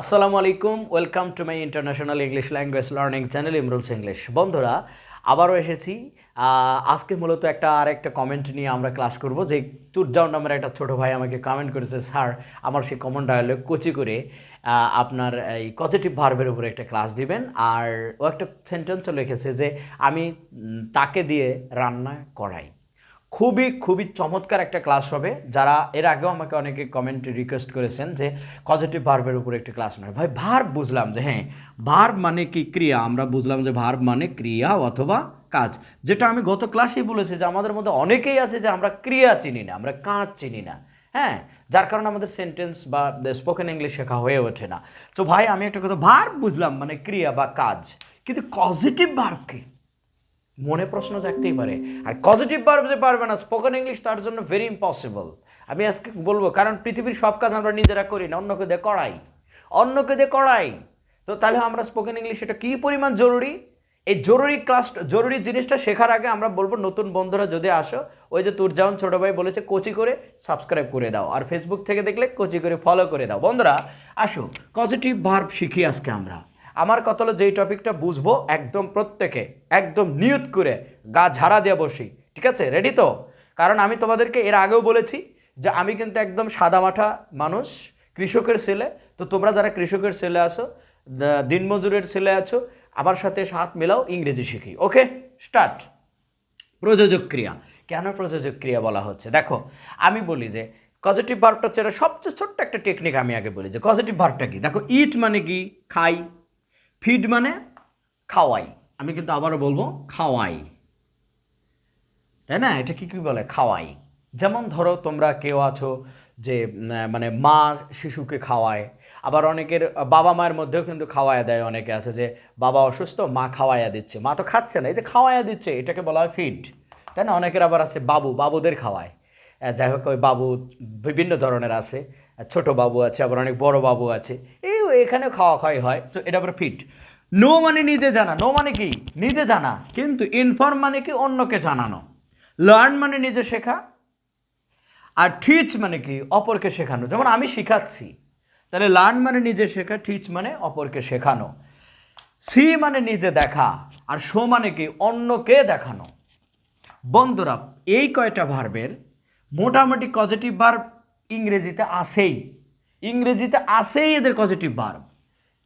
আসসালামু আলাইকুম welcome to my international English language learning channel Imrul's English বন্ধুরা, আবারও এসেছি। আজকে মূলত একটা আর একটা কমেন্ট নিয়ে আমরা ক্লাস করব, যে টুরজাউন নামের একটা ছোট ভাই আমাকে কমেন্ট করেছে স্যার আমার সেই কমন ডায়ালগ কোচি করে আপনার এই পজিটিভ ভার্বের উপরে একটা ক্লাস দিবেন। আর ও একটা সেন্টেন্সও লিখেছে যে, আমি তাকে দিয়ে রান্না করাই। খুবই খুবই চমৎকার একটা ক্লাস হবে। যারা, এর আগেও আমাকে অনেকে কমেন্টে রিকোয়েস্ট করেছেন যে পজিটিভ ভার্বের উপর একটি ক্লাস নয় ভাই ভার্ব বুঝলাম যে হ্যাঁ ভার্ব মানে কি ক্রিয়া? আমরা বুঝলাম যে ভার্ব মানে ক্রিয়া অথবা কাজ। যেটা আমি গত ক্লাসেই বলেছি যে, আমাদের মধ্যে অনেকেই আছে যে, আমরা ক্রিয়া চিনি না, আমরা কাজ চিনি না। হ্যাঁ যার কারণে আমাদের সেন্টেন্স বা স্পোকেন ইংলিশ শেখা হয়ে ওঠে না। তো ভাই, আমি একটা কথা ভার্ব বুঝলাম মানে ক্রিয়া বা কাজ। কিন্তু পজিটিভ ভার্ব কি? মনে প্রশ্ন থাকতেই পারে। আর পজিটিভ ভার্ব যে পারবে না স্পোকেন ইংলিশ তার জন্য ভেরি ইম্পসিবল আমি আজকে বলব, কারণ পৃথিবীর সব কাজ আমরা নিজেরা করি না, অন্যকে দিয়ে করাই। অন্যকে দিয়ে করাই। তো তাহলে আমরা স্পোকেন ইংলিশ এটা কী পরিমাণ জরুরি? এই জরুরি ক্লাস জরুরি জিনিসটা শেখার আগে আমরা বলব, নতুন বন্ধুরা যদি আসো, ওই যে তোর যেমন ছোটো ভাই বলেছে, কোচি করে সাবস্ক্রাইব করে দাও। আর ফেসবুক থেকে দেখলে কোচি করে ফলো করে দাও। বন্ধুরা, আসো পজিটিভ ভার্ব শিখি আজকে আমরা। আমার কথা হলো যেই টপিকটা বুঝব একদম প্রত্যেকে, একদম নিয়ত করে গা ঝাড়া দিয়ে বসি, ঠিক আছে? রেডি তো? কারণ আমি তোমাদেরকে এর আগেও বলেছি যে আমি কিন্তু একদম সাদামাঠা মানুষ, কৃষকের ছেলে। তো তোমরা যারা কৃষকের ছেলে আছো দিনমজুরের ছেলে আছো, আমার সাথে হাত মেলাও ইংরেজি শিখি, ওকে? স্টার্ট প্রযোজক ক্রিয়া। কেন প্রযোজক ক্রিয়া বলা হচ্ছে? দেখো, আমি বলি যে পজিটিভ ভার্বটা হচ্ছে সবচেয়ে ছোট্ট একটা টেকনিক আমি আগে বলি যে পজিটিভ ভার্বটা কি? দেখো ইট মানে কি? খাই ফিড মানে খাওয়াই। আমি কিন্তু আবারও বলব, খাওয়াই। তাই না? এটা কি কি বলে? খাওয়াই। যেমন ধরো তোমরা কেউ আছো যে মানে মা শিশুকে খাওয়ায়। আবার অনেকের বাবা মায়ের মধ্যেও কিন্তু খাওয়ায়া দেয়। অনেকে আছে যে, বাবা অসুস্থ, মা খাওয়াইয়া দিচ্ছে। মা তো খাচ্ছে না, এই যে খাওয়াইয়া দিচ্ছে, এটাকে বলা হয় ফিড তাই না? অনেকের আবার আছে বাবু, বাবুদের খাওয়ায়। যাই হোক, ওই বাবু বিভিন্ন ধরনের আছে। ছোট বাবু আছে, আবার অনেক বড় বাবু আছে। এই এখানেও খাওয়া খাওয়াই হয়, তো এটা আবার ফিট নো মানে নিজে জানা নো মানে কি? নিজে জানা, কিন্তু ইনফর্ম মানে কি অন্যকে জানানো। লার্ন মানে নিজে শেখা, আর টিচ মানে কি অপরকে শেখানো। যেমন আমি শেখাচ্ছি, তাহলে লার্ন মানে নিজে শেখা টিচ মানে অপরকে শেখানো। সি মানে নিজে দেখা, আর শো মানে কি অন্যকে দেখানো। বন্ধুরা, এই কয়টা ভার্বের মোটামুটি পজিটিভ ভার্ব ইংরেজিতে আসেই ইংরেজিতে আসেই এদের পজিটিভ ভার্ব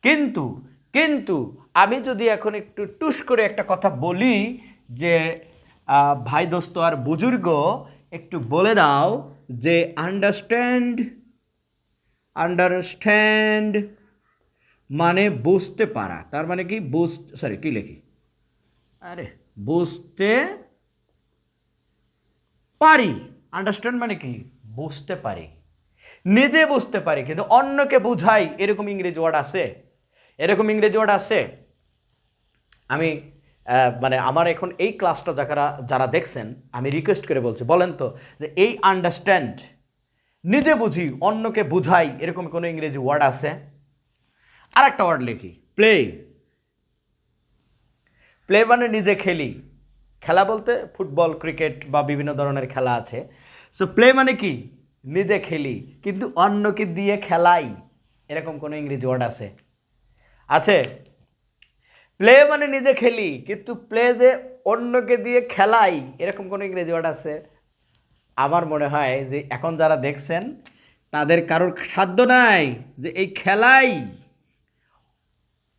কিন্তু কিন্তু আমি যদি এখন একটু টুস করে একটা কথা বলি যে ভাই দোস্ত আর বুজুর্গ, একটু বলে দাও যে আন্ডারস্ট্যান্ড আন্ডারস্ট্যান্ড মানে বুঝতে পারা। তার মানে কি? বুঝ সরি কি লেখি? আরে, বুঝতে পারি। আন্ডারস্ট্যান্ড মানে কি? বুঝতে পারি। নিজে বুঝতে পারি, কিন্তু অন্যকে বুঝাই এরকম ইংরেজি ওয়ার্ড আছে? এরকম ইংরেজি ওয়ার্ড আছে? আমি মানে আমার এখন এই ক্লাসটা যারা যারা দেখছেন, আমি রিকোয়েস্ট করে বলছি, বলেন তো যে এই আন্ডারস্ট্যান্ড নিজে বুঝি, অন্যকে বুঝাই, এরকম কোনো ইংরেজি ওয়ার্ড আছে? আর একটা ওয়ার্ড লিখি প্লে প্লে মানে নিজে খেলি। খেলা বলতে ফুটবল ক্রিকেট বা বিভিন্ন ধরনের খেলা আছে। সো প্লে মানে কি? নিজে খেলি, কিন্তু অন্যকে দিয়ে খেলাই। এরকম কোনো ইংরেজি ওয়ার্ড আছে। আছে? প্লে মানে নিজে খেলি, কিন্তু প্লে যে অন্যকে দিয়ে খেলাই, এরকম কোনো ইংরেজি ওয়ার্ড আছে? আমার মনে হয় যে এখন যারা দেখছেন, তাদের কারোর সাধ্য নাই যে এই খেলাই,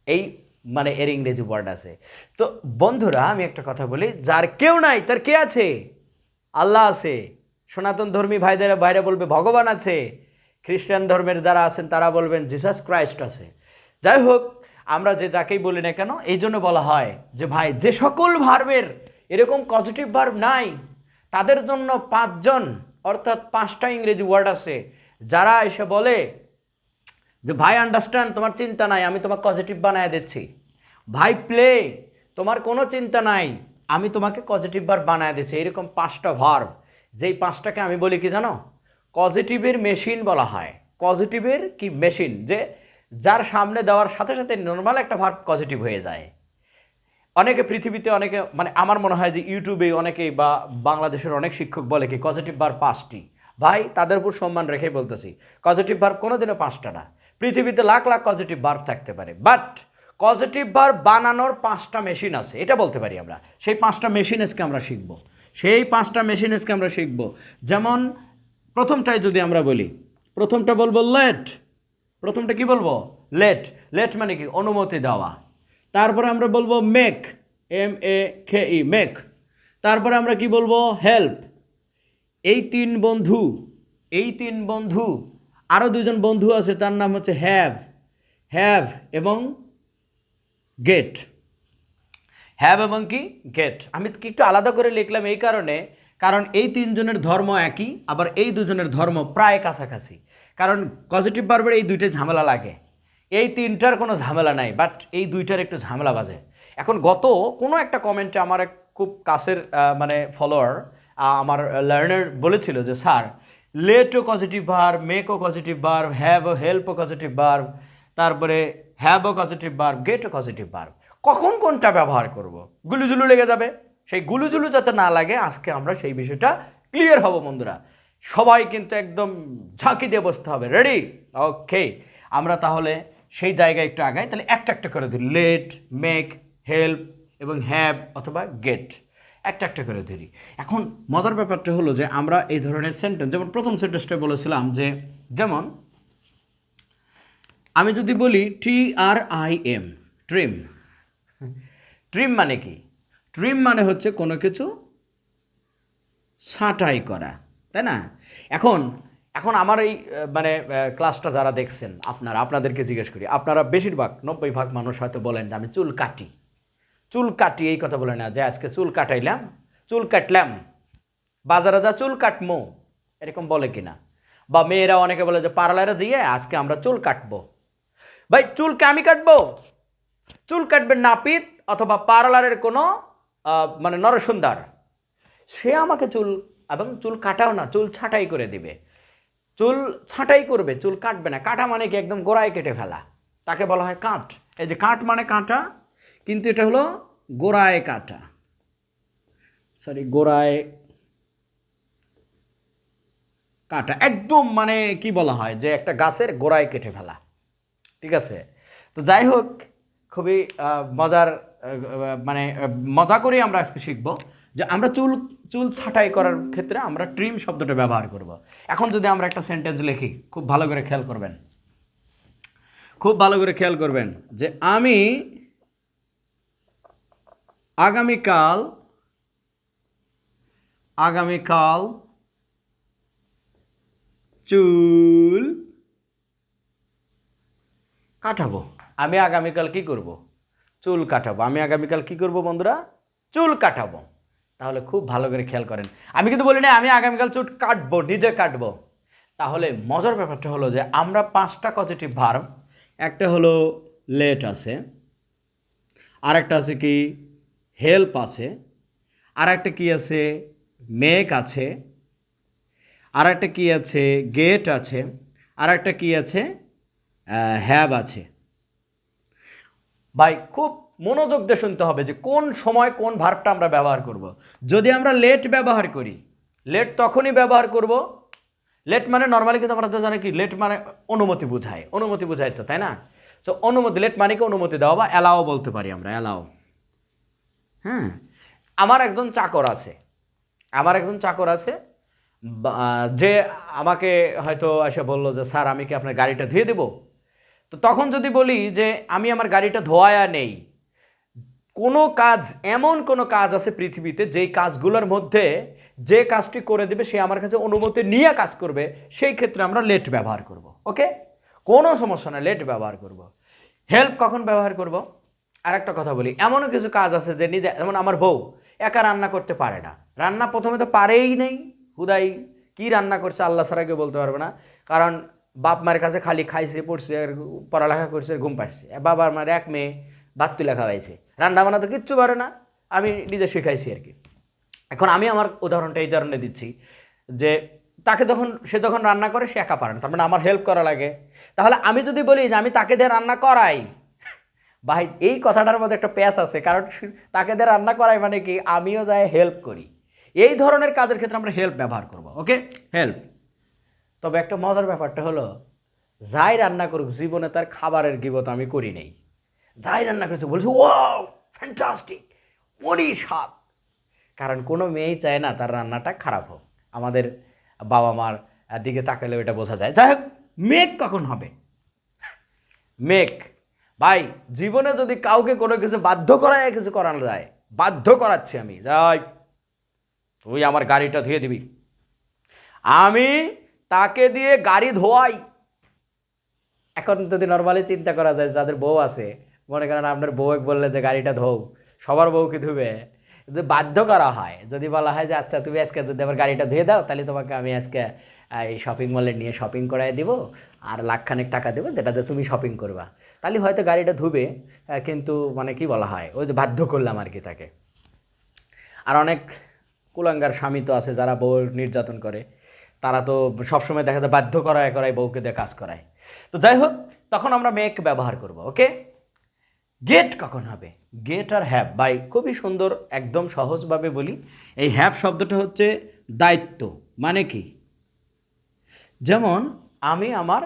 এই মানে এর ইংরেজি ওয়ার্ড আছে। তো বন্ধুরা, আমি একটা কথা বলি, যার কেউ নাই, তার কে আছে? আল্লাহ আছে। সনাতন ধর্মী ভাইদের বাইরে বলবে, ভগবান আছে। খ্রিস্টান ধর্মের যারা আছেন, তারা বলবেন জিসাস ক্রাইস্ট আছে। যাই হোক, আমরা যে যাকেই বলি না কেন, এই জন্য বলা হয় যে, ভাই, যে সকল ভার্বের এরকম পজিটিভ ভার্ব নাই, তাদের জন্য পাঁচজন, অর্থাৎ পাঁচটা ইংরেজি ওয়ার্ড আছে, যারা এসে বলে যে, ভাই আন্ডারস্ট্যান্ড তোমার চিন্তা নাই, আমি তোমাকে পজিটিভ বানায় দিচ্ছি। ভাই প্লে তোমার কোনো চিন্তা নাই, আমি তোমাকে পজিটিভ বার বানায় দিচ্ছি। এরকম পাঁচটা ভার্ব যেই পাঁচটাকে আমি বলি কি জানো? পজিটিভের মেশিন বলা হয়। পজিটিভের কি মেশিন যে যার সামনে দেওয়ার সাথে সাথে নর্মাল একটা ভার্ব পজিটিভ হয়ে যায়। অনেকে পৃথিবীতে অনেকে মানে আমার মনে হয় যে ইউটিউবে অনেকেই বা বাংলাদেশের অনেক শিক্ষক বলে কি পজিটিভ বার পাঁচটি। ভাই, তাদের উপর সম্মান রেখে বলতেছি পজিটিভ ভার্ব কোনোদিনও পাঁচটা না। পৃথিবীতে লাখ লাখ পজিটিভ ভার্ব থাকতে পারে। বাট পজিটিভ ভার্ব বানানোর পাঁচটা মেশিন আছে। এটা বলতে পারি আমরা। সেই পাঁচটা মেশিন আজকে আমরা শিখব। সেই পাঁচটা মেশিন আজকে আমরা শিখব। যেমন, প্রথমটাই যদি আমরা বলি, প্রথমটা বলব লেট প্রথমটা কি বলব? লেট লেট মানে কি? অনুমতি দেওয়া। তারপরে আমরা বলব মেক এম এ খে ই মেক তারপরে আমরা কি বলব? হেল্প এই তিন বন্ধু, এই তিন বন্ধু আরও দুজন বন্ধু আছে, তার নাম হচ্ছে হ্যাভ হ্যাভ এবং গেট হ্যাভ এবং কি গেট আমি কি একটু আলাদা করে লিখলাম এই কারণে, কারণ এই তিনজনের ধর্ম একই, আবার এই দুজনের ধর্ম প্রায় কাছাকাছি। কারণ পজিটিভ বার্বের এই দুইটা ঝামেলা লাগে। এই তিনটার কোনো ঝামেলা নাই বাট এই দুইটার একটু ঝামেলা বাজে। এখন গত কোনো একটা কমেন্টে আমার এক খুব কাছের মানে ফলোয়ার আমার লার্নার বলেছিল যে, sir let O positive make O positive verb have O help O positive verb তারপরে have O positive get O positive verb কখন কোনটা ব্যবহার করব? গুলুজুলু লেগে যাবে। সেই গুলুজুলু যাতে না লাগে, আজকে আমরা সেই বিষয়টা ক্লিয়ার হব বন্ধুরা। সবাই কিন্তু একদম ঝাঁকি দিয়ে বসতে হবে। রেডি ওকে আমরা তাহলে সেই জায়গায় একটু আগাই। তাহলে একটা একটা করে ধরি। লেট মেক হেল্প এবং হ্যাভ অথবা গেট একটা একটা করে ধরি। এখন মজার ব্যাপারটা হলো যে, আমরা এই ধরনের সেন্টেন্স যেমন প্রথম সেন্টেন্সটা বলেছিলাম যে, যেমন, আমি যদি বলি T R I M trim trim মানে কি? ট্রিম মানে হচ্ছে কোনো কিছু ছাঁটাই করা, তাই না? এখন এখন আমার এই মানে ক্লাসটা যারা দেখছেন, আপনারা, আপনাদেরকে জিজ্ঞেস করি, আপনারা বেশিরভাগ, নব্বই ভাগ মানুষ হয়তো বলেন যে আমি চুল কাটি। চুল কাটি, এই কথা বলে না, যে আজকে চুল কাটাইলাম, চুল কাটলাম, বাজারে যা চুল কাটমো, এরকম বলে কিনা? বা মেয়েরা অনেকে বলে যে, পার্লারে যেয়ে আজকে আমরা চুল কাটবো। ভাই, চুলকে আমি কাটবো? চুল কাটবেন নাপিত অথবা পার্লারের কোনো মানে নরসুন্দর। সে আমাকে চুল এবং চুল কাটাও না, চুল ছাঁটাই করে দিবে। চুল ছাঁটাই করবে, চুল কাটবে না। কাটা মানে কি একদম গোড়ায় কেটে ফেলা। তাকে বলা হয় কাট। এই যে কাট মানে কাটা, কিন্তু এটা হলো গোড়ায় কাটা। সরি গোড়ায় কাটা। একদম মানে কি বলা হয় যে একটা গাছের গোড়ায় কেটে ফেলা। ঠিক আছে? তো যাই হোক, খুবই মজার মানে মজা করেই আমরা আজকে শিখব যে আমরা চুল চুল ছাঁটাই করার ক্ষেত্রে আমরা ট্রিম শব্দটা ব্যবহার করব। এখন যদি আমরা একটা সেন্টেন্স লিখি, খুব ভালো করে খেয়াল করবেন। খুব ভালো করে খেয়াল করবেন যে আমি আগামীকাল আগামীকাল চুল কাটাবো। আমি আগামীকাল কি করব? চুল কাটাবো। আমি আগামীকাল কি করব বন্ধুরা? চুল কাটাবো। তাহলে খুব ভালো করে খেয়াল করেন। আমি কিন্তু বলি না, আমি আগামীকাল চুল কাটবো, নিজে কাটবো। তাহলে মজার ব্যাপারটা হলো যে, আমরা পাঁচটা পজিটিভ ভার্ব একটা হলো লেট আছে আর একটা আছে কি হেল্প আছে আর একটা কি আছে মেক আছে আর একটা কি আছে গেট আছে আর একটা কি আছে হ্যাব আছে। ভাই, খুব মনোযোগ দিয়ে শুনতে হবে যে কোন সময় কোন ভার্বটা আমরা ব্যবহার করব। যদি আমরা লেট ব্যবহার করি লেট তখনই ব্যবহার করব। লেট মানে নর্মালি কিন্তু আমরা তো জানি কি লেট মানে অনুমতি বোঝায়। অনুমতি বোঝায় তো, তাই না? সো অনুমতি লেট মানে কি অনুমতি দেওয়া বা অ্যালাও বলতে পারি আমরা অ্যালাও হ্যাঁ? আমার একজন চাকর আছে। আমার একজন চাকর আছে। যে আমাকে হয়তো এসে বলল যে, স্যার, আমি কি আপনার গাড়িটা ধুয়ে দেবো? তো তখন যদি বলি যে আমি আমার গাড়িটা ধোয়া নেই, কোনো কাজ, এমন কোনো কাজ আছে পৃথিবীতে যেই কাজগুলোর মধ্যে যে কাজটি করে দেবে, সে আমার কাছে অনুমতি নিয়ে কাজ করবে, সেই ক্ষেত্রে আমরা লেট ব্যবহার করব, ওকে? কোনো সমস্যা না, লেট ব্যবহার করব। হেল্প কখন ব্যবহার করব? আর একটা কথা বলি, এমনও কিছু কাজ আছে যে নিজে, যেমন আমার বউ, একা রান্না করতে পারে না। রান্না প্রথমে তো পারেই নেই, হুদাই, কি রান্না করছে আল্লাহ কেউ বলতে পারবে না। কারণ বাপ মায়ের কাছে খালি খাইছে, পড়ছে, আর পড়ালেখা করছে, ঘুম পাচ্ছে বাবার মার এক মেয়ে ভাত তুলে খাওয়াইছে রান্না বান্না তো কিচ্ছু পারে না, আমি নিজে শিখাইছি আর কি। এখন আমি আমার উদাহরণটা এই কারণে দিচ্ছি যে তাকে যখন, সে যখন রান্না করে, সে একা পারে না। তার মানে আমার হেল্প করা লাগে। তাহলে আমি যদি বলি যে আমি তাকে দিয়ে রান্না করাই, ভাই, এই কথাটার মধ্যে একটা প্যাচ আছে। কারণ তাকে দিয়ে রান্না করাই মানে কি? আমিও যাই হেল্প করি। এই ধরনের কাজের ক্ষেত্রে আমরা হেল্প ব্যবহার করব ওকে হেল্প তবে একটা মজার ব্যাপারটা হলো, যাই রান্না করুক, জীবনে তার খাবারের গিবত আমি করি নেই। যাই রান্না করেছে, বলছে ও ফ্যান্টাস্টিক অরি স্বাদ কারণ কোনো মেয়েই চায় না তার রান্নাটা খারাপ হোক। আমাদের বাবা মার দিকে তাকালে এটা বোঝা যায়। যাই হোক, মেঘ কখন হবে? মেঘ, ভাই, জীবনে যদি কাউকে কোনো কিছু বাধ্য করায়, কিছু করানো যায়, বাধ্য করাচ্ছি আমি। যাই, তুই আমার গাড়িটা ধুয়ে দিবি। আমি তাকে দিয়ে গাড়ি ধোয়াই। এখন যদি নর্মালি চিন্তা করা যায়, যাদের বউ আছে, মনে করেন আপনার বউ বললে যে, গাড়িটা ধোও। সবার বউকে ধুবে? যদি বাধ্য করা হয়, যদি বলা হয় যে আচ্ছা তুমি আজকে যদি আমার গাড়িটা ধুয়ে দাও, তাহলে তোমাকে আমি আজকে এই শপিং মলে নিয়ে শপিং করায় দিব আর লাখখানেক টাকা দেবো যেটাতে তুমি শপিং করবা। তাহলে হয়তো গাড়িটা ধুবে কিন্তু মানে কি বলা হয়, ওই যে বাধ্য করলাম আর কি তাকে। আর অনেক কুলাঙ্গার স্বামী তো আছে যারা বউ নির্যাতন করে। তারা তো সবসময় দেখা যায় বাধ্য করায় করায় বউকে দিয়ে কাজ করায়। তো যাই হোক, তখন আমরা মেক ব্যবহার করব, ওকে? গেট কখন হবে? গেট আর হ্যাপ বাই খুবই সুন্দর, একদম সহজভাবে বলি। এই হ্যাপ শব্দটা হচ্ছে দায়িত্ব মানে কি? যেমন, আমি আমার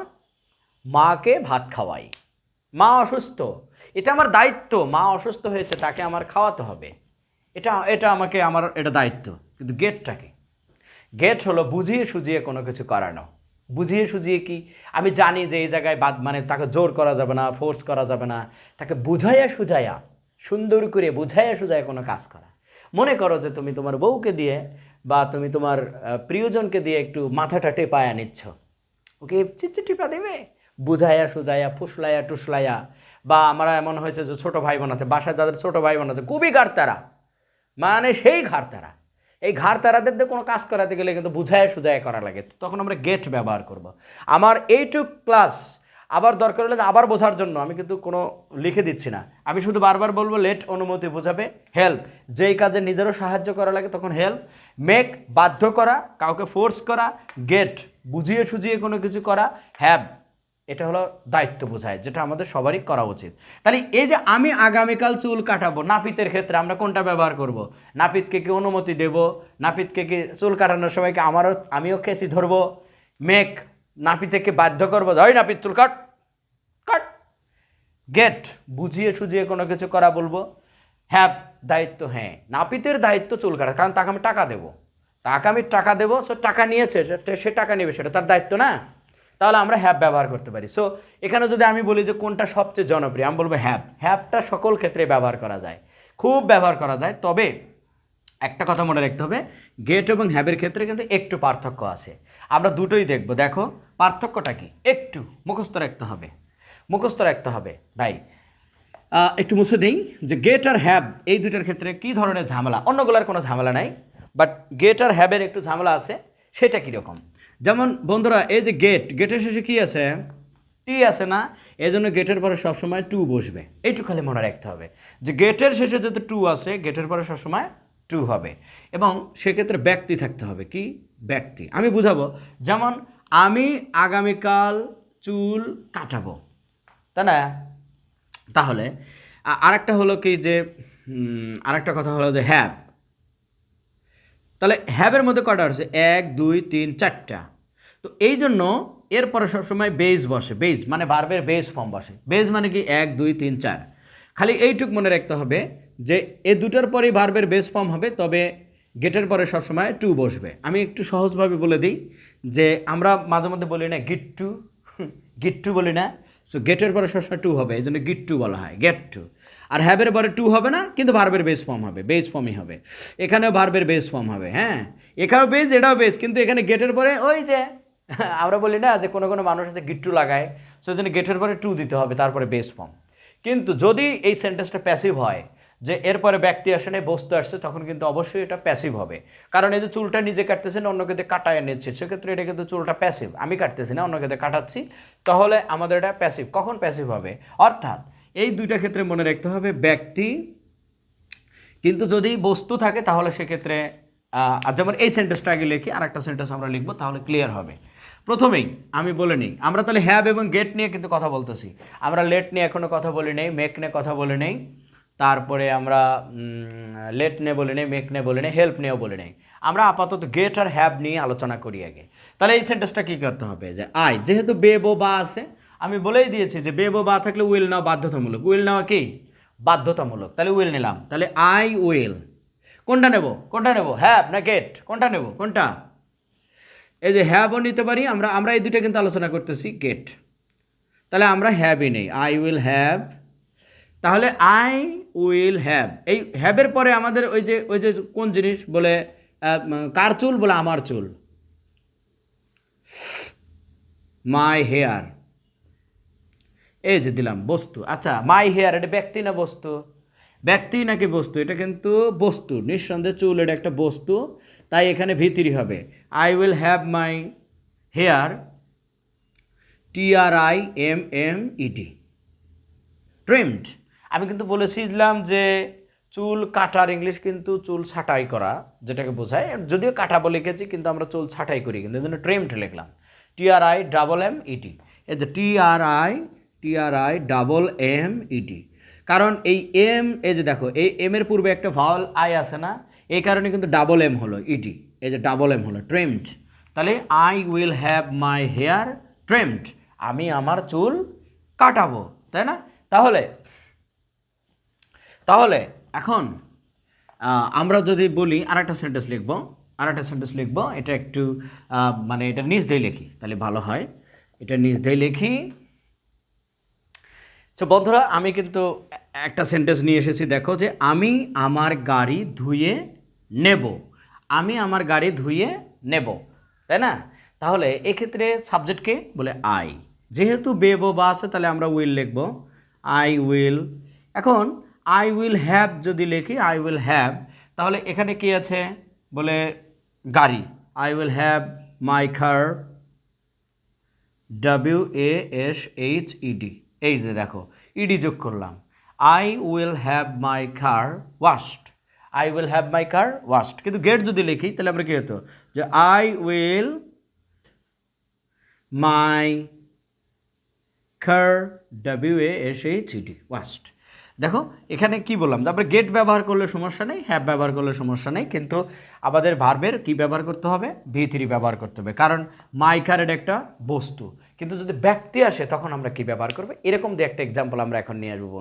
মাকে ভাত খাওয়াই। মা অসুস্থ। এটা আমার দায়িত্ব, মা অসুস্থ হয়েছে, তাকে আমার খাওয়াতে হবে। এটা এটা আমাকে, আমার, এটা দায়িত্ব। কিন্তু গেটটা কি গেট হলো বুঝিয়ে সুঝিয়ে কোনো কিছু করানো। বুঝিয়ে সুঝিয়ে কি? আমি জানি যে এই জায়গায় বাদ মানে তাকে জোর করা যাবে না ফোর্স করা যাবে না। তাকে বুঝাইয়া সুঝাইয়া, সুন্দর করে বুঝাইয়া সুঝাইয়া কোনো কাজ করা। মনে করো যে তুমি তোমার বউকে দিয়ে বা তুমি তোমার প্রিয়জনকে দিয়ে একটু মাথাটা টেপায়া নিচ্ছ। ওকে চিচ্ছে টিপা দেবে? বুঝাইয়া সুজাইয়া ফুসলাইয়া টুসলাইয়া। বা আমরা এমন হয়েছে যে ছোটো ভাই বোন আছে, বাসায় যাদের ছোটো ভাই বোন আছে, খুবই ঘাড়তারা মানে সেই ঘাড়তারা এই ঘাড়তারাদের দিয়ে কোনো কাজ করাতে গেলে কিন্তু বুঝাইয়া সুজাইয়া করা লাগে। তখন আমরা গেট ব্যবহার করব। আমার এইটুক ক্লাস আবার দরকার হলে আবার বোঝার জন্য আমি কিন্তু কোনো লিখে দিচ্ছি না। আমি শুধু বারবার বলব লেট অনুমতি বোঝাবে হেল্প যেই কাজে নিজেরও সাহায্য করা লাগে তখন হেল্প মেক বাধ্য করা, কাউকে ফোর্স করা গেট বুঝিয়ে সুঝিয়ে কোনো কিছু করা হ্যাভ এটা হলো দায়িত্ব বোঝায়, যেটা আমাদের সবারই করা উচিত। তাহলে এই যে আমি আগামীকাল চুল কাটাবো, নাপিতের ক্ষেত্রে আমরা কোনটা ব্যবহার করব? নাপিতকে কি অনুমতি দেব? নাপিতকে কি চুল কাটানোর সময়কে আমারও, আমিও খেসি ধরবো? মেক নাপিতকে বাধ্য করব যাই নাপিত, চুল কাট কাট। গেট, বুঝিয়ে সুঝিয়ে কোনো কিছু করা বলব? হ্যাঁ দায়িত্ব হ্যাঁ। নাপিতের দায়িত্ব চুল কাটা, কারণ তাকে আমি টাকা দেবো। তাকে আমি টাকা দেবো, সে টাকা নিয়েছে সে টাকা নেবে, সেটা তার দায়িত্ব না? তাহলে আমরা হ্যাপ ব্যবহার করতে পারি। সো এখানে যদি আমি বলি যে কোনটা সবচেয়ে জনপ্রিয়, আমি বলব হ্যাপ হ্যাপটা সকল ক্ষেত্রে ব্যবহার করা যায়। খুব ব্যবহার করা যায়, তবে একটা কথা মনে রাখতে হবে গেট এবং হ্যাবের ক্ষেত্রে কিন্তু একটু পার্থক্য আছে। আমরা দুটোই দেখব। দেখো, পার্থক্যটা কি? একটু মুখস্থ রাখতে হবে। মুখস্থ রাখতে হবে। ভাই একটু মুছে দিই যে গেট আর হ্যাব এই দুটার ক্ষেত্রে কি ধরনের ঝামেলা? অন্যগুলোর কোনো ঝামেলা নাই বাট গেট আর হ্যাবের একটু ঝামেলা আছে, সেটা কীরকম? যেমন বন্ধুরা, এই যে গেট গেটের শেষে কি আছে? টি আছে না? এই জন্য গেটের পরে সবসময় টু বসবে। এইটু খালি মনে রাখতে হবে। যে গেটের শেষে যাতে টু আছে গেটের পরে সবসময় টু হবে। এবং সেক্ষেত্রে ব্যক্তি থাকতে হবে। কি? ব্যক্তি। আমি বুঝাবো। যেমন, আমি আগামীকাল চুল কাটাবো। তাই না? তাহলে আরেকটা হলো কি যে আরেকটা কথা হলো যে হ্যাব তাহলে হ্যাবের মধ্যে কটা আছে এক, দুই, তিন, চারটা। তো এই জন্য এরপরে সবসময় বেজ বসে। বেজ মানে বারবের বেজ ফর্ম বসে। বেজ মানে কি? এক, দুই, তিন, চার। খালি এইটুক মনে রাখতে হবে যে এ দুটার পরেই বারবের বেজ ফর্ম হবে, তবে গেটের পরে সবসময় টু বসবে। আমি একটু সহজভাবে বলে দিই যে আমরা মাঝে মধ্যে বলি না গিট্টু গিট্টু বলি না। সো গেটের পরে সবসময় টু হবে এই জন্য গিট্টু বলা হয়। গেট টু আর হ্যাবের পরে টু হবে না, কিন্তু ভার্বের বেস ফর্ম হবে বেস ফর্মই হবে। এখানেও ভার্বের বেস ফর্ম হবে হ্যাঁ? এখানেও বেস এটাও বেস কিন্তু এখানে গেটের পরে ওই যে, আমরা বলি না যে কোনো কোনো মানুষ আছে গিট্টু লাগায় সো এই জন্য গেটের পরে টু দিতে হবে, তারপরে বেস ফর্ম কিন্তু যদি এই সেন্টেন্সটা প্যাসিভ হয়, যে এরপরে ব্যক্তি আসে নাই, বস্তু আসছে, তখন কিন্তু অবশ্যই এটা প্যাসিভ হবে। কারণ এই যে চুলটা নিজে কাটতেছে না, অন্যকে দিয়ে কাটায় নিচ্ছে, সেক্ষেত্রে এটা কিন্তু চুলটা প্যাসিভ আমি কাটতেছি না, অন্যকে দিয়ে কাটাচ্ছি, তাহলে আমাদের এটা প্যাসিভ কখন প্যাসিভ হবে? অর্থাৎ এই দুইটা ক্ষেত্রে মনে রাখতে হবে ব্যক্তি। কিন্তু যদি বস্তু থাকে, তাহলে সেক্ষেত্রে যেমন এই সেন্টেন্সটা আগে লিখি আর একটা সেন্টেন্স আমরা লিখব, তাহলে ক্লিয়ার হবে। প্রথমেই আমি বলে নিই, আমরা তাহলে হ্যাব এবং গেট নিয়ে কিন্তু কথা বলতেছি। আমরা লেট নিয়ে এখনও কথা বলি নেই মেক নিয়ে কথা বলে নেই। তারপরে আমরা লেট নে বলে নেই মেক নে বলে নেই হেল্প নেও বলে নেই। আমরা আপাতত গেট আর হ্যাভ নিয়ে আলোচনা করি আগে। তাহলে এই সেন্টেন্সটা কী করতে হবে? যে আই যেহেতু বে বো, বা আছে আমি বলেই দিয়েছি যে বে বো বা থাকলে উইল নেওয়া বাধ্যতামূলক। উইল নেওয়া কি? বাধ্যতামূলক। তাহলে উইল নিলাম। তাহলে আই উইল কোনটা নেব? কোনটা নেব? হ্যাভ না গেট কোনটা নেব? কোনটা? এই যে হ্যাভও নিতে পারি, আমরা আমরা এই দুটো কিন্তু আলোচনা করতেছি গেট তাহলে আমরা হ্যাভই নেই। আই উইল হ্যাভ তাহলে আই উইল হ্যাভ এই হ্যাভের পরে আমাদের ওই যে ওই যে কোন জিনিস বলে কার চুল বলে আমার চুল? মাই হেয়ার এই যে দিলাম, বস্তু। আচ্ছা মাই হেয়ার এটা ব্যক্তি না বস্তু? ব্যক্তি নাকি বস্তু? এটা কিন্তু বস্তু। নিঃসন্দেহে চুল এটা একটা বস্তু, তাই এখানে ভিতরি হবে। I will have my hair T R I M M E T trimmed আমি কিন্তু বলেছিলাম যে চুল কাটার ইংলিশ কিন্তু চুল ছাঁটাই করা, যেটাকে বোঝায়। যদিও কাটা বলে গেছি কিন্তু আমরা চুল ছাঁটাই করি, কিন্তু এই জন্য ট্রিমড লিখলাম। T R I double M E T এই যে T R I T R I double M E T কারণ এই এম এই যে দেখো, এই এম এর পূর্বে একটা ভাওয়াল আই আছে না, এই কারণে কিন্তু ডাবল এম হলো ইটি এই যে ডাবল এম হলো ট্রেমড তাহলে I will have my hair trimmed আমি আমার চুল কাটাবো, তাই না? তাহলে তাহলে এখন আমরা যদি বলি আর একটা সেন্টেন্স লিখব আর একটা সেন্টেন্স লিখব, এটা একটু মানে এটা নিজ দিয়ে লিখি, তাহলে ভালো হয়। এটা নিজ দিয়ে লিখি তো বন্ধুরা, আমি কিন্তু একটা সেন্টেন্স নিয়ে এসেছি। দেখো যে, আমি আমার গাড়ি ধুয়ে নেব। আমি আমার গাড়ি ধুয়ে নেব। তাই না? তাহলে এক্ষেত্রে সাবজেক্টকে বলে আই যেহেতু বেব বা আছে, তাহলে আমরা উইল লিখব। আই উইল এখন আই উইল হ্যাভ যদি লিখি আই উইল হ্যাভ তাহলে এখানে কি আছে? বলে গাড়ি। I will have my car W A S H E D এই যে দেখো ইডি যোগ করলাম। I will have my car washed I will have my car washed কিন্তু গেট যদি লিখি, তাহলে আমরা কী হতো? যে I will my car W A S H E D washed দেখো, এখানে কি বললাম? তারপরে গেট ব্যবহার করলে সমস্যা নেই হ্যাভ ব্যবহার করলে সমস্যা নেই, কিন্তু আমাদের ভার্বের কি ব্যবহার করতে হবে? ভি থ্রি ব্যবহার করতে হবে। কারণ মাইকার এটা একটা বস্তু। কিন্তু যদি ব্যক্তি আসে, তখন আমরা কি ব্যবহার করব? এরকম দিয়ে একটা এক্সাম্পল আমরা এখন নিয়ে আসব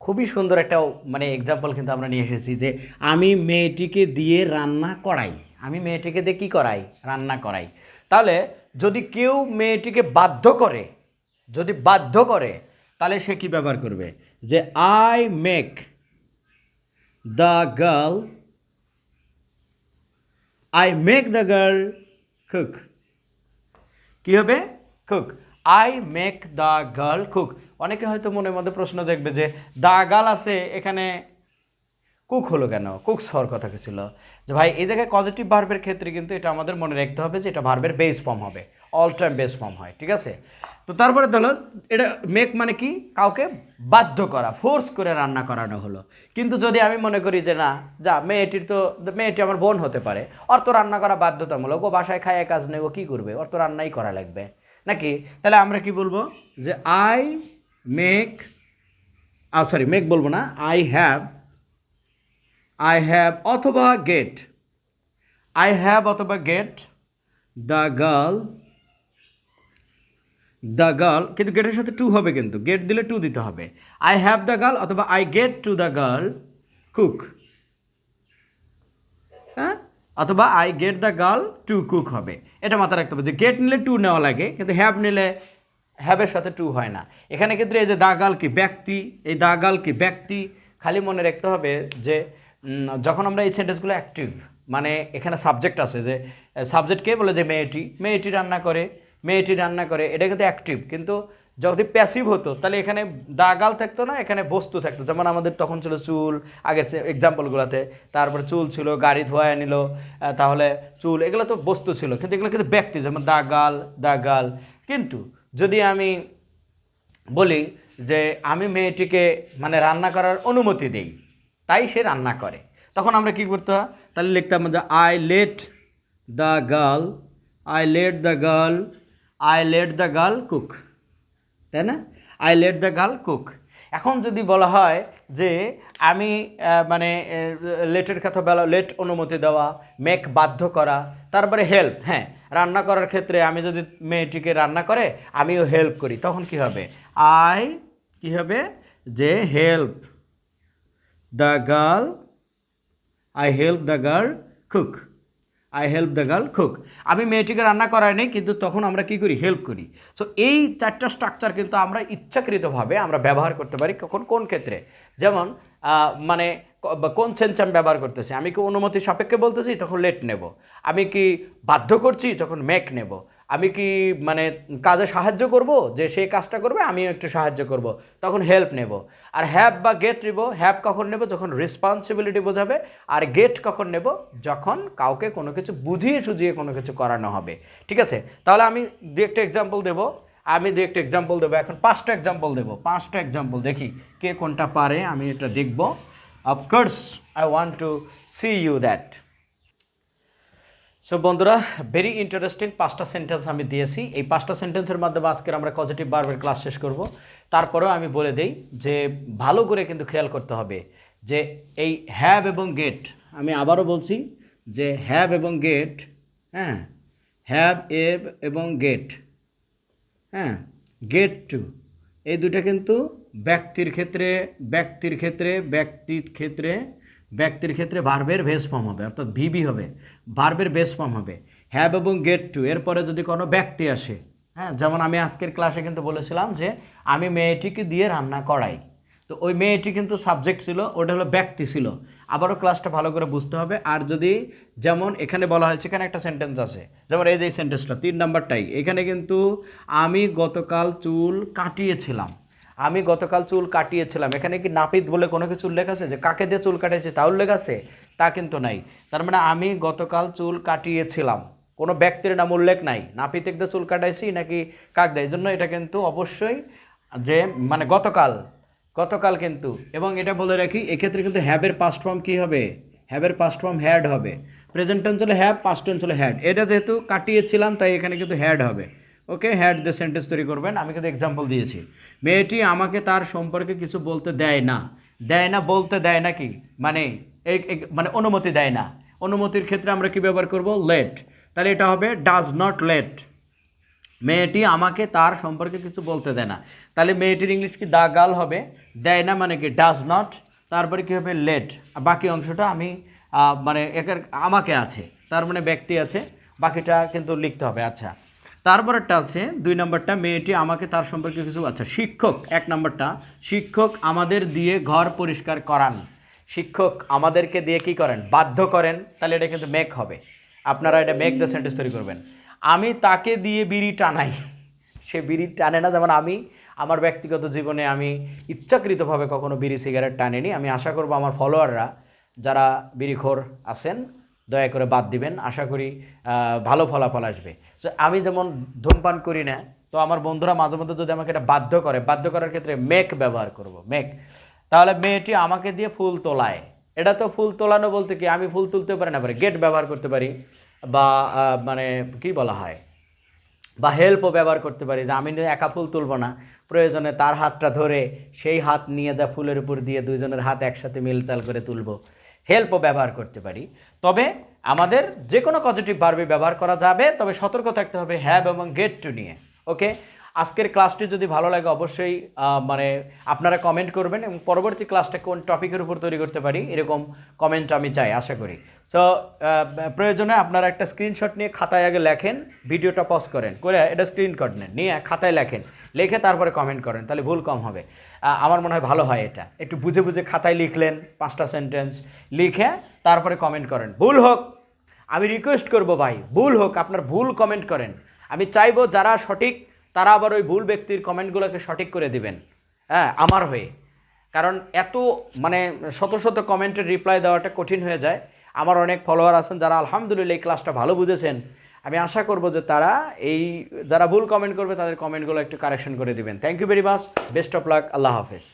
খুবই সুন্দর একটা মানে এক্সাম্পল কিন্তু আমরা নিয়ে এসেছি যে, আমি মেয়েটিকে দিয়ে রান্না করাই। আমি মেয়েটিকে দিয়ে কী করাই? রান্না করাই। তাহলে যদি কেউ মেয়েটিকে বাধ্য করে, যদি বাধ্য করে, তাহলে সে কি ব্যবহার করবে? যে I make the girl I make the girl cook কী হবে? Cook I make the girl cook অনেকে হয়তো মনের মধ্যে প্রশ্ন জাগবে যে, দা গার্ল আছে এখানে কুক হলো কেন? কুকস হওয়ার কথা ছিল যে ভাই, এই জায়গায় পজিটিভ ভার্বের ক্ষেত্রে কিন্তু এটা আমাদের মনে রাখতে হবে যে এটা ভার্বের বেস ফর্ম হবে। অল টাইম বেস ফর্ম হয়, ঠিক আছে? তো তারপরে ধরো, এটা মেক মানে কি? কাউকে বাধ্য করা ফোর্স করে রান্না করানো হলো। কিন্তু যদি আমি মনে করি যে, না, যা, মেয়েটির তো, মেয়েটি আমার বোন হতে পারে। তো রান্না করা বাধ্যতামূলক, ও বাসায় খায়, কাজ নেই, ও কী করবে? ওর রান্নাই করা লাগবে। নাকি? তাহলে আমরা কি বলব? যে আই মেক সরি মেক বলব না আই হ্যাভ আই হ্যাভ অথবা গেট আই হ্যাভ অথবা get the girl the girl কিন্তু গেটের সাথে টু হবে কিন্তু গেট দিলে টু দিতে হবে। আই হ্যাভ দ্য গার্ল অথবা I get to the girl cook অথবা I get the girl to cook হবে। এটা মাথায় রাখতে হবে যে গেট নিলে টু নেওয়া লাগে, কিন্তু হ্যাভ নিলে হ্যাভের সাথে টু হয় না। এখানে ক্ষেত্রে এই যে দা গার্ল কি ব্যক্তি, এই দা গার্ল কি ব্যক্তি, খালি মনে রাখতে হবে যে যখন আমরা এই সেন্টেন্সগুলো অ্যাক্টিভ মানে এখানে সাবজেক্ট আছে যে সাবজেক্ট কে বলে যে মেয়েটি মেয়েটি রান্না করে, মেয়েটি রান্না করে, এটা কিন্তু অ্যাক্টিভ কিন্তু যদি প্যাসিভ হতো, তাহলে এখানে দাগাল থাকতো না, এখানে বস্তু থাকতো। যেমন আমাদের তখন ছিল চুল, আগের এক্সাম্পলগুলোতে তারপরে চুল ছিল, গাড়ি ধোয়া নিল তাহলে চুল, এগুলো তো বস্তু ছিল। কিন্তু এগুলো কিন্তু ব্যক্তি, যেমন দাগাল দাগাল। কিন্তু যদি আমি বলি যে আমি মেয়েটিকে মানে রান্না করার অনুমতি দেই, তাই সে রান্না করে। তখন আমরা কি করতে হয়? তাহলে লিখতাম যে I let the girl I let the girl I let the girl cook তাই না? I let the girl cook এখন যদি বলা হয় যে আমি মানে লেটের কথা বলা লেট অনুমতি দেওয়া মেক বাধ্য করা, তারপরে হেল্প হ্যাঁ রান্না করার ক্ষেত্রে আমি যদি মেয়েটিকে রান্না করে, আমিও হেল্প করি, তখন কি হবে? আই কি হবে? যে help the girl I help the girl cook I help the girl cook আমি মেয়েটিকে রান্না করাই নেই কিন্তু তখন আমরা কি করি? হেল্প করি। সো এই চারটা স্ট্রাকচার কিন্তু আমরা ইচ্ছাকৃতভাবে আমরা ব্যবহার করতে পারি কখন, কোন ক্ষেত্রে? যেমন মানে কোন সেন্স আমি ব্যবহার করতেছি? আমি কি অনুমতি সাপেক্ষে বলতেছি? তখন লেট নেব। আমি কি বাধ্য করছি? তখন মেক নেব। আমি কি মানে কাজে সাহায্য করব? যে সেই কাজটা করবে, আমিও একটু সাহায্য করব। তখন হেল্প নেব। আর হ্যাভ বা গেট নেব হ্যাভ কখন নেব? যখন রেসপন্সিবিলিটি বোঝাবে। আর গেট কখন নেব? যখন কাউকে কোনো কিছু বুঝিয়ে সুঝিয়ে কোনো কিছু করানো হবে। ঠিক আছে? তাহলে আমি দু একটা এক্সাম্পল দেবো। আমি দু একটা এক্সাম্পল দেবো। এখন পাঁচটা এক্সাম্পল দেবো। পাঁচটা এক্সাম্পল দেখি। কে কোনটা পারে? আমি এটা দেখব। Of course I want to see you that so বন্ধুরা ভেরি ইন্টারেস্টিং পাঁচটা সেন্টেন্স আমি দিয়েছি। এই পাঁচটা সেন্টেন্সের মাধ্যমে আজকের আমরা পজিটিভ বার্বের ক্লাস শেষ করব। তারপরেও আমি বলে দেই যে, ভালো করে কিন্তু খেয়াল করতে হবে যে, এই হ্যাভ এবং গেট আমি আবারও বলছি যে হ্যাভ এবং গেট হ্যাঁ হ্যাভ এব এবং গেট হ্যাঁ গেট টু এই দুটা কিন্তু ব্যক্তির ক্ষেত্রে ব্যক্তির ক্ষেত্রে ব্যক্তির ক্ষেত্রে ব্যক্তির ক্ষেত্রে ভার্বের ভেস ফর্ম হবে, অর্থাৎ ভিবি হবে। ভার্বের বেস ফর্ম হবে। হ্যাভ এবং গেট টু এরপরে যদি কোনো ব্যক্তি আসে হ্যাঁ যেমন আমি আজকের ক্লাসে কিন্তু বলেছিলাম যে, আমি মেয়েটিকে দিয়ে রান্না করাই। তো ওই মেয়েটি কিন্তু সাবজেক্ট ছিল, ওটা হলো ব্যক্তি ছিল। আবারও ক্লাসটা ভালো করে বুঝতে হবে। আর যদি যেমন এখানে বলা হয়েছে, এখানে একটা সেন্টেন্স আছে, যেমন এই যে এই সেন্টেন্সটা তিন নাম্বারটাই, এখানে কিন্তু আমি গতকাল চুল কাটিয়েছিলাম। আমি গতকাল চুল কাটিয়েছিলাম। এখানে কি নাপিত বলে কোনো কিছু উল্লেখ আছে? যে কাকে দিয়ে চুল কাটিয়েছে তা উল্লেখ আছে? তা কিন্তু নাই। তার মানে আমি গতকাল চুল কাটিয়েছিলাম। কোনো ব্যক্তির নাম উল্লেখ নাই। নাপিতে দিয়ে চুল কাটাইছি নাকি কাক দেয়? জন্য এটা কিন্তু অবশ্যই যে মানে গতকাল গতকাল কিন্তু। এবং এটা বলে রাখি, এক্ষেত্রে কিন্তু হ্যাবের পাস্ট ফর্ম কী হবে? হ্যাবের পাস্ট ফর্ম হ্যাড হবে। প্রেজেন্ট টেন্স হলে পাস্ট টেন্স হলে হ্যাড এটা যেহেতু কাটিয়েছিলাম, তাই এখানে কিন্তু হ্যাড হবে। ওকে হ্যাড দিয়ে সেন্টেন্স তৈরি করবেন। আমি কিন্তু এক্সাম্পল দিয়েছি। মেয়েটি আমাকে তার সম্পর্কে কিছু বলতে দেয় না। দেয় না বলতে দেয় নাকি? মানে মানে অনুমতি দেয় না। অনুমতির ক্ষেত্রে আমরা কি ব্যবহার করব? লেট তাহলে এটা হবে ডাজ নট লেট মেয়েটি আমাকে তার সম্পর্কে কিছু বলতে দেয় না। তাহলে মেয়েটির ইংলিশ কি দা গার্ল হবে? দেয় না মানে কি ডাজ নট তারপরে কি হবে? লেট বাকি অংশটা আমি মানে একের, আমাকে আছে। তার মানে ব্যক্তি আছে। বাকিটা কিন্তু লিখতে হবে আচ্ছা। তারপরেরটা আছে, দুই নম্বরটা, মেয়েটি আমাকে তার সম্পর্কে কিছু আচ্ছা শিক্ষক, এক নম্বরটা, শিক্ষক আমাদের দিয়ে ঘর পরিষ্কার করান। শিক্ষক আমাদেরকে দিয়ে কি করেন? বাধ্য করেন তাহলে এটা কিন্তু মেক হবে। আপনারা এটা মেক দ্য সেন্টেন্স তৈরি করবেন। আমি তাকে দিয়ে বিড়ি টানাই। সে বিড়ি টানে না যেমন আমি আমার ব্যক্তিগত জীবনে আমি ইচ্ছাকৃতভাবে কখনো বিড়ি সিগারেট টানিনি। আমি আশা করব আমার ফলোয়াররা যারা বিড়িখোর আছেন দয়া করে বাদ দিবেন। আশা করি ভালো ফলাফল আসবে। So, আমি যেমন ধূমপান করি না তো আমার বন্ধুরা মাঝে মধ্যে যদি আমাকে এটা বাধ্য করে বাধ্য করার ক্ষেত্রে মেক ব্যবহার করব। মেক তাহলে মেয়েটি আমাকে দিয়ে ফুল তোলায়। এটা তো ফুল তোলানো বলতে কি? আমি ফুল তুলতে পারি না পারি গেট ব্যবহার করতে পারি, বা মানে কি বলা হয়? বা হেল্পও ব্যবহার করতে পারি যে আমি একা ফুল তুলব না। প্রয়োজনে তার হাতটা ধরে সেই হাত নিয়ে যা ফুলের উপর দিয়ে দুইজনের হাত একসাথে মিলচাল করে তুলব। হেল্পও ব্যবহার করতে পারি। তবে আমাদের যে কোনো পজিটিভ ভার্বে ব্যবহার করা যাবে, তবে সতর্ক থাকতে হবে হ্যাভ এবং গেট টু নিয়ে। ওকে আজকের ক্লাসটি যদি ভালো লাগে অবশ্যই মানে আপনারা কমেন্ট করবেন এবং পরবর্তী ক্লাসটা কোন টপিকের উপর তৈরি করতে পারি, এরকম কমেন্ট আমি চাই, আশা করি। সো প্রয়োজনে আপনারা একটা স্ক্রিনশট নিয়ে খাতায় আগে লেখেন, ভিডিওটা পজ করেন, করে এটা স্ক্রিনশট নেন, নিয়ে খাতায় লেখেন, লিখে তারপরে কমেন্ট করেন, তাহলে ভুল কম হবে। আমার মনে হয় ভালো হয় এটা। একটু বুঝে বুঝে খাতায় লিখলেন পাঁচটা সেন্টেন্স লিখে তারপরে কমেন্ট করেন। ভুল হোক, আমি রিকোয়েস্ট করব ভাই, ভুল হোক, আপনার ভুল কমেন্ট করেন। আমি চাইব যারা সঠিক তারা আবার ওই ভুল ব্যক্তির কমেন্টগুলোকে সঠিক করে দিবেন। হ্যাঁ আমার হয়ে। কারণ এত মানে শত শত কমেন্টের রিপ্লাই দেওয়াটা কঠিন হয়ে যায়। আমার অনেক ফলোয়ার আছেন যারা আলহামদুলিল্লাহ এই ক্লাসটা ভালো বুঝেছেন। আমি আশা করব যে তারা এই, যারা ভুল কমেন্ট করবে, তাদের কমেন্টগুলো একটু কারেকশন করে দিবেন। Thank you very much best of luck আল্লাহ হাফেজ।